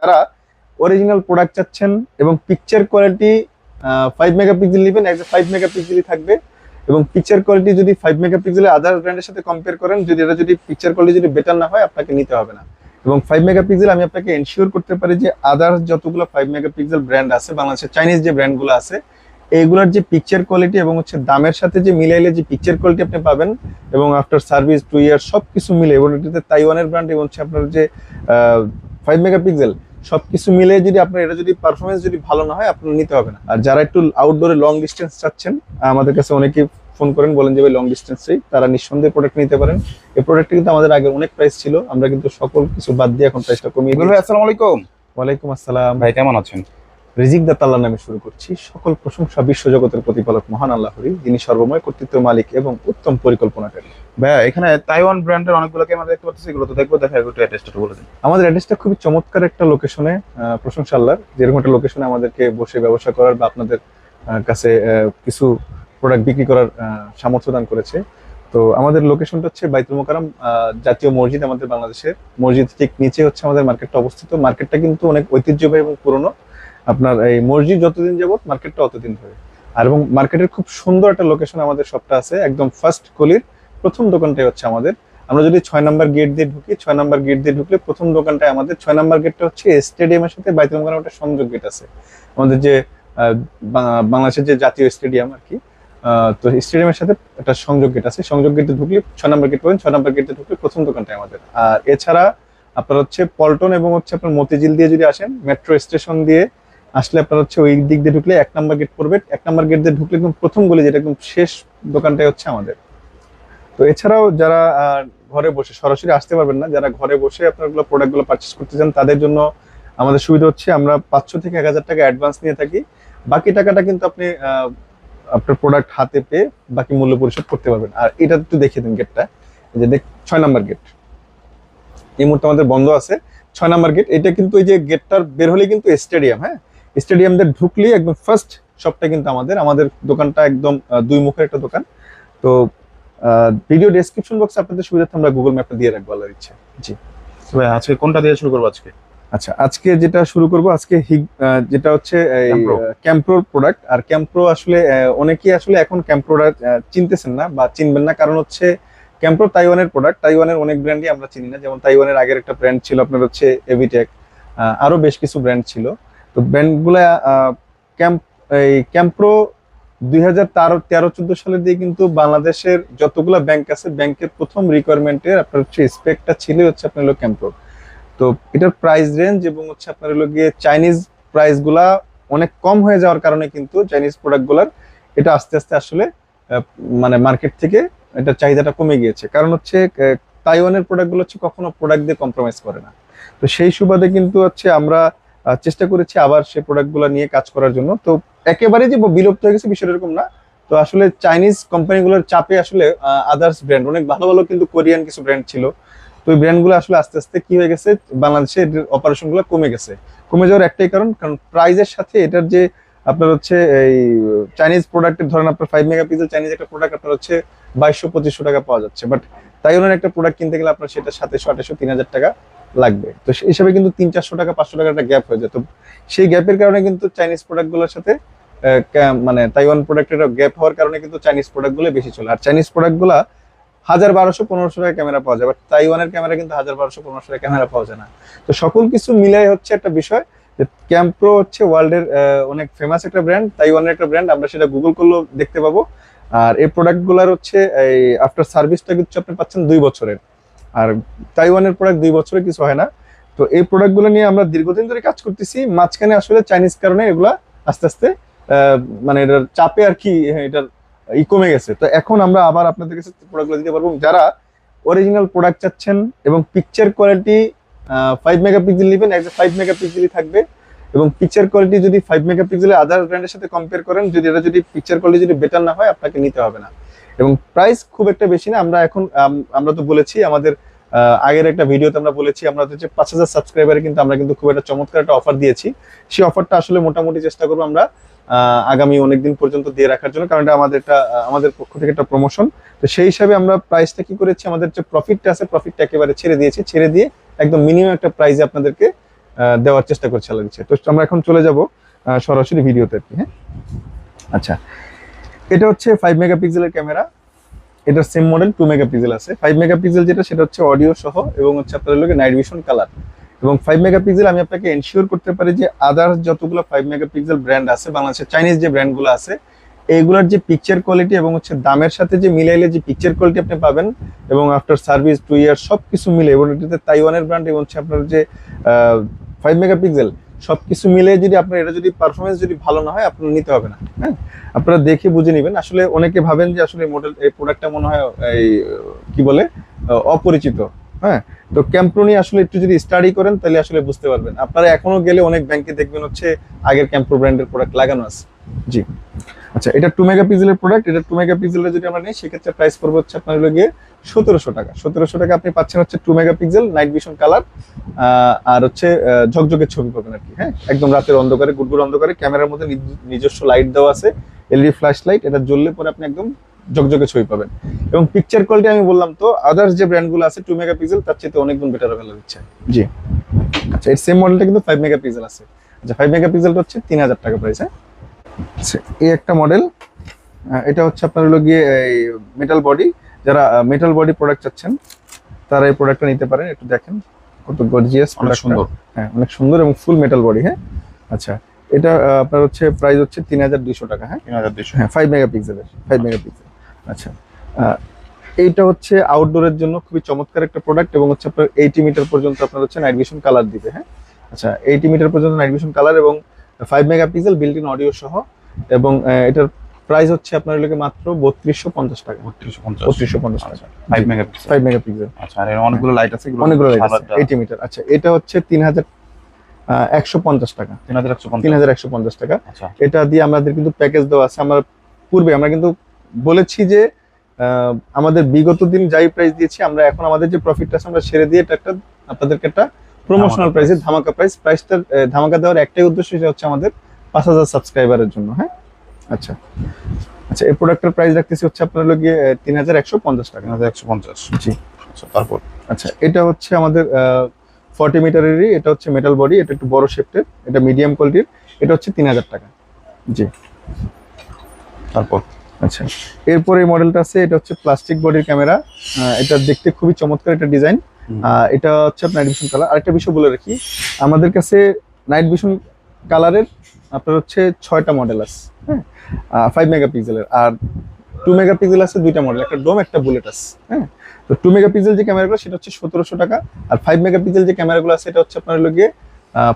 যারা original product চাচ্ছেন এবং পিকচার কোয়ালিটি ফাইভ মেগাপিক্সেল নেবেন একদম ফাইভ মেগাপিক্সেলই থাকবে। এবং পিকচার কোয়ালিটি যদি ফাইভ মেগাপিক্সেলের আদার ব্র্যান্ডের সাথে কম্পেয়ার করেন, যদি এটা যদি পিকচার কোয়ালিটি যদি বেটার না হয়, আপনাকে নিতে হবে না। এবং ফাইভ মেগাপিক্সেল আমি আপনাকে এনশিওর করতে পারি যে আদার যতগুলো ফাইভ মেগাপিক্সেল ব্র্যান্ড আছে, বাংলাদেশের চাইনিজ যে ব্র্যান্ডগুলো আছে এইগুলোর যে পিকচার কোয়ালিটি এবং হচ্ছে দামের সাথে যে মিলাইলে যে পিকচার কোয়ালিটি আপনি পাবেন এবং আফটার সার্ভিস টু ইয়ার সব কিছু মিলে, এবং তাইওয়ানের ব্র্যান্ড এবং হচ্ছে আপনার যে ফাইভ মেগাপিক্সেল সবকিছু মিলে যদি আপনার এটা যদি পারফরমেন্স যদি ভালো না হয় আপনার নিতে হবে না। আর যারা একটু আউটডোরে লং ডিস্টেন্স চাচ্ছেন আমাদের কাছে অনেকেই ফোন করেন বলেন যে ভাই লং ডিস্টেন্স চাই তারা নিঃসন্দেহে প্রোডাক্ট নিতে পারেন। এই প্রোডাক্টে কিন্তু আমাদের আগে অনেক প্রাইস ছিল আমরা কিন্তু সকল কিছু বাদ দিয়ে এখন প্রাইসটা কমিয়ে ভাই আসসালামু আলাইকুম। ওয়ালাইকুম আসসালাম। ভাই কেমন আছেন? রিজিক দা তাল্লাহ নামে শুরু করছি। সকল প্রশংসা বিশ্বজগতের প্রতিপালক মহান আল্লাহরই যিনি সর্বময় কর্তৃত্ব মালিক এবং উত্তম পরিকল্পনাকারী। ভাইয়া, এখানে তাইওয়ান ব্র্যান্ডের অনেকগুলো ক্যামেরা দেখতে পাচ্ছি, এগুলো তো দেখব, দেখা একটু অ্যাড্রেসটা বলে দিন। আমাদের অ্যাড্রেসটা খুবই চমৎকার একটা লোকেশনে প্রশংসা আল্লাহর। যেরকম একটা লোকেশনে আমাদেরকে বসে ব্যবসা করার বা আপনাদের কাছে কিছু প্রোডাক্ট বিক্রি করার সামর্থ্য দান করেছে। তো আমাদের লোকেশনটা হচ্ছে বাইতুল মোকারম জাতীয় মসজিদ আমাদের বাংলাদেশের। মসজিদ ঠিক নিচে হচ্ছে আমাদের মার্কেটটা অবস্থিত। মার্কেটটা কিন্তু অনেক ঐতিহ্যবাহী এবং পুরনো। আপনার এই মসজিদ যতদিন যাবত মার্কেটটা অতদিন ধরে। আর এবং মার্কেটের খুব সুন্দর একটা লোকেশন আমাদের শপটা আছে, একদম ফার্স্ট গলির প্রথম দোকানটাই হচ্ছে আমাদের। আমরা যদি ছয় নাম্বার গেট দিয়ে ঢুকি, ছয় নাম্বার গেট দিয়ে ঢুকলে প্রথম দোকানটায় আমাদের। ছয় নাম্বার গেটটা হচ্ছে স্টেডিয়ামের সাথে বাইতুল মোকাররম একটা সংযোগ গেট আছে। আমাদের যে বাংলাদেশের যে জাতীয় স্টেডিয়াম আর কি তো স্টেডিয়ামের সাথে একটা সংযোগ গেট আছে। সংযোগ গেটে ঢুকলে ছয় নাম্বার গেট পাবেন ছয় নাম্বার গেটে ঢুকলে প্রথম দোকানটাই আমাদের। আর এছাড়া আপনার হচ্ছে পল্টন এবং হচ্ছে আপনার মতিঝিল দিয়ে যদি আসেন মেট্রো স্টেশন দিয়ে আসলে আপনার হচ্ছে ওই দিক দিয়ে ঢুকলে এক নাম্বার গেট পড়বে। এক নাম্বার গেট দিয়ে ঢুকলে একদম প্রথম গলি, যেটা একদম শেষ দোকানটাই হচ্ছে আমাদের। তো এছাড়াও যারা ঘরে বসে সরাসরি আসতে পারবেন না, যারা ঘরে বসে আপনারগুলো প্রোডাক্টগুলো পারচেস করতে চান, তাদের জন্য আমাদের সুবিধা হচ্ছে আমরা পাঁচশো থেকে এক হাজার টাকা অ্যাডভান্স নিয়ে থাকি। বাকি টাকাটা কিন্তু আপনি আপনার প্রোডাক্ট হাতে পেয়ে বাকি মূল্য পরিশোধ করতে পারবেন। আর এটা একটু দেখিয়ে দিন গেটটা যে দেখ, ছয় নাম্বার গেট এই মুহূর্তে আমাদের বন্ধ আছে। ছয় নাম্বার গেট এটা কিন্তু এই যে গেটটার বের হলে কিন্তু স্টেডিয়াম হ্যাঁ? স্টেডিয়াম দিয়ে ঢুকলে একদম ফার্স্ট শপটা কিন্তু আমাদের। আমাদের দোকানটা একদম দুই মুখের একটা দোকান। তো ভিডিও ডেসক্রিপশন বক্সে আপনাদের সুবিধার্থে আমরা গুগল ম্যাপটা দিয়ে রাখব আল্লাহর ইচ্ছে। জি। ভাই আজকে কোনটা দিয়ে শুরু করব আজকে? আচ্ছা আজকে যেটা শুরু করব আজকে যেটা হচ্ছে। ক্যাম্প্রোর প্রোডাক্ট আর ক্যাম্প্রো আসলে অনেকেই আসলে এখন ক্যাম্প্রোটা চিনতেছেন না বা চিনবেন না। কারণ হচ্ছে ক্যাম্প্রো তাইওয়ানের প্রোডাক্ট তাইওয়ানের অনেক ব্র্যান্ডই আমরা চিনি না। যেমন তাইওয়ানের আগের একটা ব্র্যান্ড ছিল আপনার হচ্ছে এভিটেক আরও বেশ কিছু ব্র্যান্ড ছিল। তো ব্র্যান্ডগুলা ক্যাম্প, এই ক্যাম্প্রো দুই হাজার তেরো তেরো চোদ্দ সালের দিয়ে কিন্তু বাংলাদেশের যতগুলা ব্যাংক আছে, ব্যাংকের প্রথম রিকোয়ারমেন্টের আপনার হচ্ছে স্পেকটা ছিল হচ্ছে আপনার হলো ক্যাম্প্রো। তো এটার প্রাইস রেঞ্জ এবং হচ্ছে আপনার হলো গিয়ে চাইনিজ প্রাইসগুলা অনেক কম হয়ে যাওয়ার কারণে কিন্তু চাইনিজ প্রোডাক্টগুলার এটা আস্তে আস্তে আসলে মানে মার্কেট থেকে এটা চাহিদাটা কমে গিয়েছে। কারণ হচ্ছে তাইওয়ানের প্রোডাক্টগুলো হচ্ছে কখনো প্রোডাক্ট দিয়ে কম্প্রোমাইজ করে না। তো সেই সুবাদে কিন্তু হচ্ছে আমরা চেষ্টা করেছি আবার সেই প্রোডাক্টগুলো নিয়ে কাজ করার জন্য। তো একেবারে যে বিলুপ্ত হয়ে গেছে বিষয়টা এরকম না। তো আসলে চাইনিজ কোম্পানিগুলোর চাপে আসলে আদার্স ব্র্যান্ড অনেক ভালো ভালো কিন্তু কোরিয়ান কিছু ব্র্যান্ড ছিল। তো ওই ব্র্যান্ডগুলো আসলে আস্তে আস্তে কি হয়ে গেছে বাংলাদেশে অপারেশনগুলো কমে গেছে। কমে যাওয়ার একটাই কারণ কারণ প্রাইজের সাথে এটার যে আপনার হচ্ছে এই চাইনিজ প্রোডাক্টের ধরেন আপনার ফাইভ মেগা মেগাপিক্সেল চাইনিজ একটা প্রোডাক্ট আপনার হচ্ছে বাইশশো, পঁচিশশো টাকা পাওয়া যাচ্ছে। বাট তাই ওনার একটা প্রোডাক্ট কিনতে গেলে আপনার সেটা সাতশো আঠাশশো তিন হাজার টাকা। লাগবে। তো সেই হিসাবে কিন্তু তিন, চারশো টাকা, পাঁচশো টাকা একটা গ্যাপ হয়ে যায়। তো সেই গ্যাপের কারণে কিন্তু চাইনিজ প্রোডাক্টগুলোর সাথে মানে তাইওয়ান প্রোডাক্টের গ্যাপ হওয়ার কারণে কিন্তু চাইনিজ প্রোডাক্টগুলো বেশি চলে। আর চাইনিজ প্রোডাক্টগুলা হাজার বারোশো, পনেরোশো টাকা ক্যামেরা পাওয়া যায়। বাট তাইওয়ানের ক্যামেরা কিন্তু হাজার বারোশো, পনেরোশো টাকা ক্যামেরা পাওয়া যায় না। তো সকল কিছু মিলাই হচ্ছে একটা বিষয় যে ক্যাম্প্রো হচ্ছে ওয়ার্ল্ডের অনেক ফেমাস একটা ব্র্যান্ড তাইওয়ানের একটা ব্র্যান্ড আমরা সেটা গুগল করলেও দেখতে পাবো। আর এই প্রোডাক্টগুলার হচ্ছে এই আফটার সার্ভিসটা কিন্তু আপনি পাচ্ছেন দুই বছরের। আর তাইওয়ানের প্রোডাক্ট দুই বছরে কিছু হয় না। তো এই প্রোডাক্টগুলো নিয়ে আমরা দীর্ঘদিন ধরে কাজ করতেছি। মাঝখানে আসলে চাইনিজ কারণে এগুলা আস্তে আস্তে মানে এটার চাপে আর কি হ্যাঁ, এটার ই কমে গেছে। তো এখন আমরা আবার আপনাদের কাছে প্রোডাক্টগুলো দিতে পারব। যারা অরিজিনাল প্রোডাক্ট চাচ্ছেন এবং পিকচার কোয়ালিটি ফাইভ মেগাপিক্সেল নেবেন একদম ফাইভ মেগাপিক্সেলই থাকবে। এবং পিকচার কোয়ালিটি যদি ফাইভ মেগাপিক্সেলের আদার ব্র্যান্ডের সাথে কম্পেয়ার করেন যদি এটা যদি পিকচার কোয়ালিটি যদি বেটার না হয় আপনাকে নিতে হবে না। এবং প্রাইস খুব একটা বেশি না, আমরা এখন আমরা তো বলেছি আমাদের আগের একটা ভিডিওতে আমরা বলেছি আমরা হচ্ছে পাঁচ হাজার সাবস্ক্রাইবারে কিন্তু আমরা কিন্তু খুব একটা চমৎকার একটা অফার দিয়েছি। সেই অফারটা আসলে মোটামুটি চেষ্টা করব আমরা আগামী অনেকদিন পর্যন্ত দিয়ে রাখার জন্য, কারণ এটা আমাদের একটা, আমাদের পক্ষ থেকে একটা প্রমোশন তো সেই হিসাবে আমরা প্রাইসটা কি করেছি, আমাদের যে প্রফিটটা আছে প্রফিটটা একেবারে ছেড়ে দিয়েছি, ছেড়ে দিয়ে একদম মিনিমাম একটা প্রাইসে আপনাদেরকে দেওয়ার চেষ্টা করছে আল্লাহ তো আমরা এখন চলে যাব সরাসরি ভিডিওতে কি হ্যাঁ? আচ্ছা। এটা হচ্ছে ফাইভ মেগাপিক্সেলের ক্যামেরা এটার সেম মডেল টু মেগাপিক্সেল আছে। ফাইভ মেগাপিক্সেল যেটা, সেটা হচ্ছে অডিও সহ এবং হচ্ছে আপনার লোকে নাইট ভিশন কালার এবং ফাইভ মেগাপিক্সেল আমি আপনাকে এনশিওর করতে পারি যে আদার্স যতগুলো ফাইভ মেগাপিক্সেল ব্র্যান্ড আছে, বাংলাদেশের চাইনিজ যে ব্র্যান্ডগুলো আছে, এইগুলোর যে পিকচার কোয়ালিটি এবং হচ্ছে দামের সাথে যে মিলাইলে যে পিকচার কোয়ালিটি আপনি পাবেন এবং আফটার সার্ভিস টু ইয়ার সব কিছু মিলে, এবং এটাতে তাইওয়ানের ব্র্যান্ড এবং হচ্ছে আপনার যে ফাইভ মেগাপিক্সেল সব কিছু মিলে যদি আপনার এটা যদি পারফরমেন্স যদি ভালো না হয়, আপনার নিতে হবে না হ্যাঁ? আপনারা দেখে বুঝে নেবেন। আসলে অনেকে ভাবেন যে আসলে মডেল এই প্রোডাক্টটা মনে হয়, এই, কি বলে অপরিচিত হ্যাঁ? তো ক্যাম্প্রো নিয়ে আসলে একটু যদি স্টাডি করেন, তাহলে আসলে বুঝতে পারবেন। আপনারা এখনও গেলে অনেক ব্যাংকে দেখবেন হচ্ছে আগের ক্যাম্প্রো ব্র্যান্ডের প্রোডাক্ট লাগানো আছে। জি। আচ্ছা এটা টু মেগা মেগাপিক্সেলের প্রোডাক্ট এটা টু মেগা মেগাপিক্সেলের যদি আমরা নিই সেক্ষেত্রে প্রাইস পড়বে হচ্ছে আপনার হলো গিয়ে সতেরোশো টাকা। সতেরোশো টাকা আপনি পাচ্ছেন হচ্ছে two megapixel night vision colour আর হচ্ছে আহ, ঝকঝকে ছবি পাবেন আর কি হ্যাঁ? একদম রাতের অন্ধকারে গুড়গুড় অন্ধকারে ক্যামেরার মধ্যে নিজস্ব লাইট দেওয়া আছে এলইডি ফ্ল্যাশ লাইট এটা জ্বললে পরে আপনি একদম ঝকঝকে ছবি পাবেন। এবং পিকচার কোয়ালিটি আমি বললাম তো আদার্স যে ব্র্যান্ডগুলো আছে টু মেগা মেগাপিক্সেল তার চেয়ে অনেক গুণ বেটার কালার দিচ্ছে জি। আচ্ছা এর সেম মডেলটা কিন্তু ফাইভ মেগা মেগাপিক্সেল আছে। আচ্ছা ফাইভ মেগাপিক্সেলটা হচ্ছে তিন হাজার টাকা প্রাইস হ্যাঁ? এই একটা মডেল এটা হচ্ছে আপনার হলো গিয়ে এই মেটাল বডি যারা মেটাল বডি প্রোডাক্ট চাচ্ছেন তারা এই প্রোডাক্টটা নিতে পারেন একটু দেখেন কত গর্জিয়াস অনেক সুন্দর। হ্যাঁ অনেক সুন্দর এবং ফুল মেটাল বডি হ্যাঁ? আচ্ছা এটা আপনার হচ্ছে প্রাইস হচ্ছে তিন হাজার দুইশো টাকা হ্যাঁ? তিন হাজার দুইশো। হ্যাঁ ফাইভ মেগাপিক্সেলের ফাইভ মেগাপিক্সেল আচ্ছা এইটা হচ্ছে আউটডোরের জন্য খুবই চমৎকার একটা প্রোডাক্ট এবং হচ্ছে আপনার এইটি মিটার পর্যন্ত আপনার হচ্ছে নাইট ভিশন কালার দিবে হ্যাঁ? আচ্ছা এইটি মিটার পর্যন্ত নাইট ভিশন কালার এবং five megapixel built in audio সহ এবং এটার প্রাইস হচ্ছে আপনার লোকে মাত্র বত্রিশশো পঞ্চাশ টাকা। বত্রিশশো পঞ্চাশ। বত্রিশশো পঞ্চাশ টাকা। ফাইভ মেগাপিক্সেল ফাইভ মেগাপিক্সেল আচ্ছা আর অনেকগুলো লাইট আছে অনেকগুলো সাদাটা এইটি মিটার আচ্ছা এটা হচ্ছে তিন হাজার একশো পঞ্চাশ টাকা। তিন হাজার একশো তিন পঞ্চাশ। হাজার একশো পঞ্চাশ টাকা। আচ্ছা। এটা দিয়ে আমাদের কিন্তু প্যাকেজ দেওয়া আছে। আমরা পূর্বে আমরা কিন্তু বলেছি যে আমাদের বিগত দিন যাই প্রাইস দিয়েছি আমরা এখন আমাদের যে প্রফিটটা আছে আমরা ছেড়ে দিয়ে এটা একটা আপনাদেরকে একটা প্রমোশনাল প্রাইসে ধামাকা প্রাইস প্রাইসটা ধামাকা দেওয়ার একটাই উদ্দেশ্য সেটা হচ্ছে আমাদের পাঁচ হাজার সাবস্ক্রাইবারের জন্য হ্যাঁ? আচ্ছা। আচ্ছা এই প্রোডাক্টের প্রাইস রাখতেছি হচ্ছে আপনার গিয়ে তিন হাজার একশো পঞ্চাশ টাকা। তিন হাজার একশো পঞ্চাশ। জি। আচ্ছা তারপর? আচ্ছা এটা হচ্ছে আমাদের ফর্টি মিটারেরই এটা হচ্ছে মেটাল বডি এটা একটু বড় শেপটের এটা মিডিয়াম কোয়ালিটির এটা হচ্ছে তিন হাজার টাকা। জি। তারপর? আচ্ছা এরপর এই মডেলটা আছে এটা হচ্ছে প্লাস্টিক বডির ক্যামেরা এটা দেখতে খুবই চমৎকার একটা ডিজাইন। এটা হচ্ছে নাইট ভিশন কালার আরেকটা বিষয় বলে রাখি আমাদের কাছে নাইট ভিশন কালারের আপনার হচ্ছে ছয়টা মডেল আছে হ্যাঁ? ফাইভ মেগাপিক্সেলের আর টু মেগাপিক্সেল আছে দুইটা মডেল একটা ডোম একটা বুলেট আছে হ্যাঁ? তো টু মেগাপিক্সেল যে ক্যামেরাগুলো সেটা হচ্ছে সতেরোশো টাকা। আর ফাইভ মেগাপিক্সেল যে ক্যামেরাগুলো আছে এটা হচ্ছে আপনার গিয়ে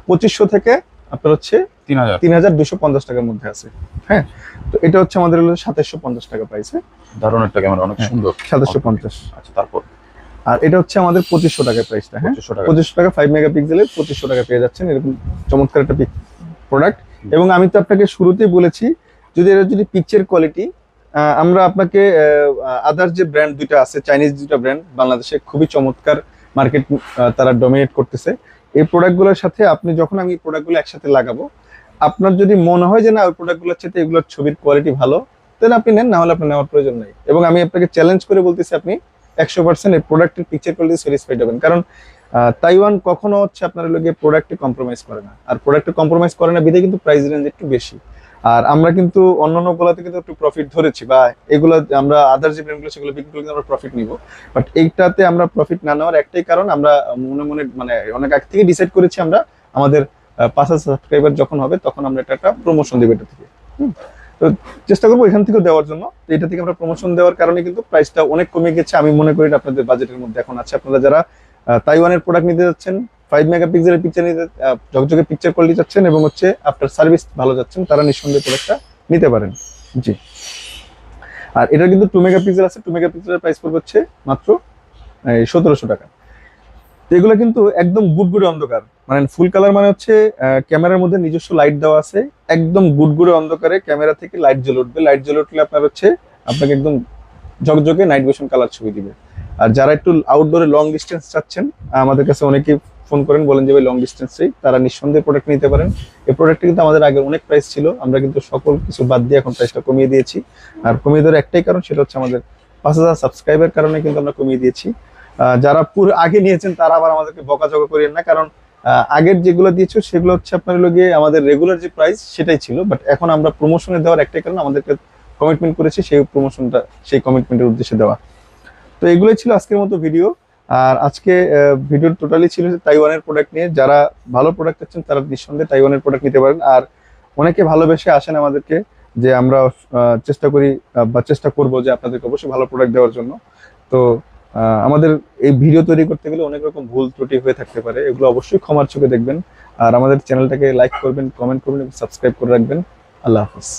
পঁচিশশো থেকে আপনার হচ্ছে তিন হাজার তিন হাজার দুশো পঞ্চাশ টাকার মধ্যে আছে হ্যাঁ? তো এটা হচ্ছে আমাদের হলো সাতাশশো পঞ্চাশ টাকা প্রাইস হ্যাঁ? দারুণ একটা ক্যামেরা অনেক হ্যাঁ। সুন্দর। সাতাশশো পঞ্চাশ। আচ্ছা তারপর? আর এটা হচ্ছে আমাদের পঁচিশশো টাকার প্রাইসটা হ্যাঁ? পঁচিশশো টাকা। টাকা ফাইভ মেগাপিক্সেলের পঁচিশশো টাকা পেয়ে যাচ্ছেন এরকম চমৎকার একটা প্রোডাক্ট এবং আমি তো আপনাকে শুরুতেই বলেছি যদি এটা যদি পিকচার কোয়ালিটি আমরা আপনাকে আদার যে ব্র্যান্ড দুইটা আছে চাইনিজ দুইটা ব্র্যান্ড বাংলাদেশে খুবই চমৎকার মার্কেট তারা ডমিনেট করতেছে। এই প্রোডাক্টগুলোর সাথে আপনি যখন আমি প্রোডাক্টগুলো একসাথে লাগাবো আপনার যদি মনে হয় যে না ওই প্রোডাক্টগুলোর সাথে এগুলোর ছবির কোয়ালিটি ভালো তাহলে আপনি নেন না হলে আপনার নেওয়ার প্রয়োজন নেই। এবং আমি আপনাকে চ্যালেঞ্জ করে বলতেছি আপনি একশো পার্সেন্ট এই প্রোডাক্টের পিকচার কোয়ালিটি স্যাটিসফাইড হবেন। কারণ তাইওয়ান কখনো হচ্ছে আপনার লোকে প্রোডাক্টে কম্প্রোমাইজ করে না। আর প্রোডাক্টে কম্প্রোমাইজ করে না বিধে কিন্তু প্রাইস রেঞ্জ একটু বেশি। আর আমরা কিন্তু অন্যান্য গুলাতে কিন্তু একটু প্রফিট ধরেছি বা এগুলো আমরা আদার যে ব্র্যান্ডগুলো সেগুলো বিক্রি করে কিন্তু আমরা প্রফিট নিব। বাট এইটাতে আমরা প্রফিট না নেওয়ার একটাই কারণ আমরা মনে মনে মানে অনেক আগে থেকে ডিসাইড করেছি আমরা আমাদের পাঁচ হাজার সাবস্ক্রাইবার যখন হবে তখন আমরা এটা একটা প্রমোশন দেবো এটা থেকে। হুম। তো চেষ্টা করব এখান থেকেও দেওয়ার জন্য। এটা থেকে আমরা প্রমোশন দেওয়ার কারণে কিন্তু প্রাইসটা অনেক কমে গেছে। আমি মনে করি আপনাদের বাজেটের মধ্যে এখন আছে। আপনারা যারা তাইওয়ানের প্রোডাক্ট নিতে যাচ্ছেন ফাইভ মেগা মেগাপিক্সেলের পিকচার নিতে ঝকঝকে পিকচার কোয়ালিটি যাচ্ছেন এবং হচ্ছে আফটার সার্ভিস ভালো যাচ্ছেন, তারা নিঃসন্দেহে প্রোডাক্টটা নিতে পারেন। জি। আর এটা কিন্তু টু মেগা মেগাপিক্সেল আছে। টু মেগাপিক্সেলের প্রাইস পড়বে হচ্ছে মাত্র সতেরোশো টাকা। এগুলো কিন্তু একদম গুড়গুড়ে অন্ধকার। মানে ফুল কালার মানে হচ্ছে ক্যামেরার মধ্যে নিজস্ব লাইট দেওয়া আছে। একদম গুড়গুড়ে অন্ধকারে ক্যামেরা থেকে লাইট জ্বলে উঠবে। লাইট জ্বলে উঠলে আপনার হচ্ছে, আপনাকে একদম ঝকঝকে নাইট ভিশন কালার ছবি দিবে। আর যারা একটু আউটডোরে লং ডিস্টেন্স চাচ্ছেন আমাদের কাছে অনেকে ফোন করেন, বলেন যে ভাই লং ডিস্টেন্স চাই তারা নিঃসন্দেহে প্রোডাক্ট নিতে পারেন। এই প্রোডাক্টটা কিন্তু আমাদের আগে অনেক প্রাইস ছিল। আমরা কিন্তু সকল কিছু বাদ দিয়ে এখন প্রাইসটা কমিয়ে দিয়েছি। আর কমিয়ে দেওয়ার একটাই কারণ, সেটা হচ্ছে আমাদের পাঁচ হাজার সাবস্ক্রাইবার কারণে কিন্তু আমরা কমিয়ে দিয়েছি। যারা পুরো আগে নিয়েছেন, তারা আবার আমাদেরকে বকাঝকা করেন না। কারণ আগের যেগুলো দিয়েছ, সেগুলো হচ্ছে আপনার গিয়ে আমাদের রেগুলার যে প্রাইস সেটাই ছিল। বাট এখন আমরা প্রমোশনে দেওয়ার একটাই কারণ, আমাদেরকে কমিটমেন্ট করেছি সেই প্রমোশনটা সেই কমিটমেন্টের উদ্দেশ্যে দেওয়া। তো এগুলোই ছিল আজকের মতো ভিডিও আর আজকে ভিডিও টোটালি ছিল যে তাইওয়ানের প্রোডাক্ট নিয়ে। যারা ভালো প্রোডাক্ট চাচ্ছেন, তারা নিঃসন্দেহে তাইওয়ানের প্রোডাক্ট নিতে পারেন। আর অনেকে ভালোবেসে আসেন আমাদেরকে যে আমরা চেষ্টা করি বা চেষ্টা করব যে আপনাদেরকে অবশ্যই ভালো প্রোডাক্ট দেওয়ার জন্য। তো আমাদের এই ভিডিও তৈরি করতে গেলে অনেক রকম ভুল ত্রুটি হয়ে থাকতে পারে। এগুলো অবশ্যই ক্ষমার চোখে দেখবেন। আর আমাদের চ্যানেলটাকে লাইক করবেন কমেন্ট করবেন এবং সাবস্ক্রাইব করে রাখবেন। আল্লাহ হাফিজ।